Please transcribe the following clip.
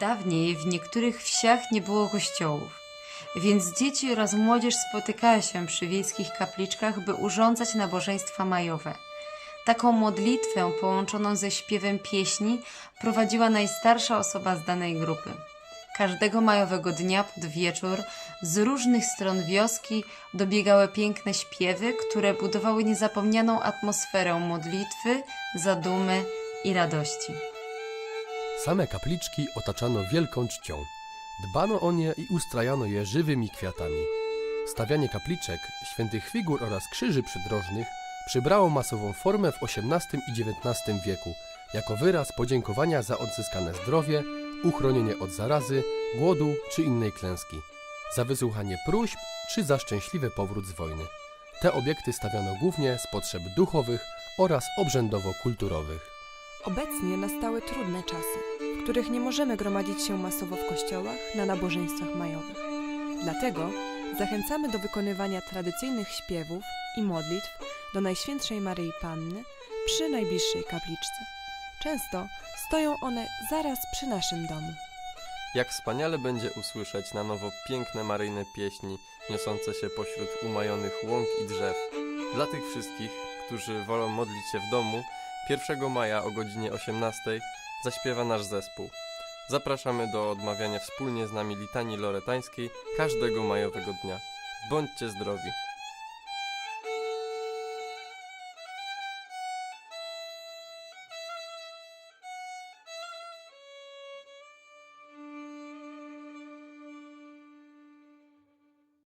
Dawniej w niektórych wsiach nie było kościołów, więc dzieci oraz młodzież spotykały się przy wiejskich kapliczkach, by urządzać nabożeństwa majowe. Taką modlitwę połączoną ze śpiewem pieśni prowadziła najstarsza osoba z danej grupy. Każdego majowego dnia pod wieczór z różnych stron wioski dobiegały piękne śpiewy, które budowały niezapomnianą atmosferę modlitwy, zadumy i radości. Same kapliczki otaczano wielką czcią. Dbano o nie i ustrajano je żywymi kwiatami. Stawianie kapliczek, świętych figur oraz krzyży przydrożnych przybrało masową formę w XVIII i XIX wieku jako wyraz podziękowania za odzyskane zdrowie, uchronienie od zarazy, głodu czy innej klęski, za wysłuchanie próśb czy za szczęśliwy powrót z wojny. Te obiekty stawiano głównie z potrzeb duchowych oraz obrzędowo-kulturowych. Obecnie nastały trudne czasy, w których nie możemy gromadzić się masowo w kościołach na nabożeństwach majowych. Dlatego zachęcamy do wykonywania tradycyjnych śpiewów i modlitw do Najświętszej Maryi Panny przy najbliższej kapliczce. Często stoją one zaraz przy naszym domu. Jak wspaniale będzie usłyszeć na nowo piękne maryjne pieśni niosące się pośród umajonych łąk i drzew. Dla tych wszystkich, którzy wolą modlić się w domu, 1 maja o godzinie 18 zaśpiewa nasz zespół. Zapraszamy do odmawiania wspólnie z nami litanii loretańskiej każdego majowego dnia. Bądźcie zdrowi!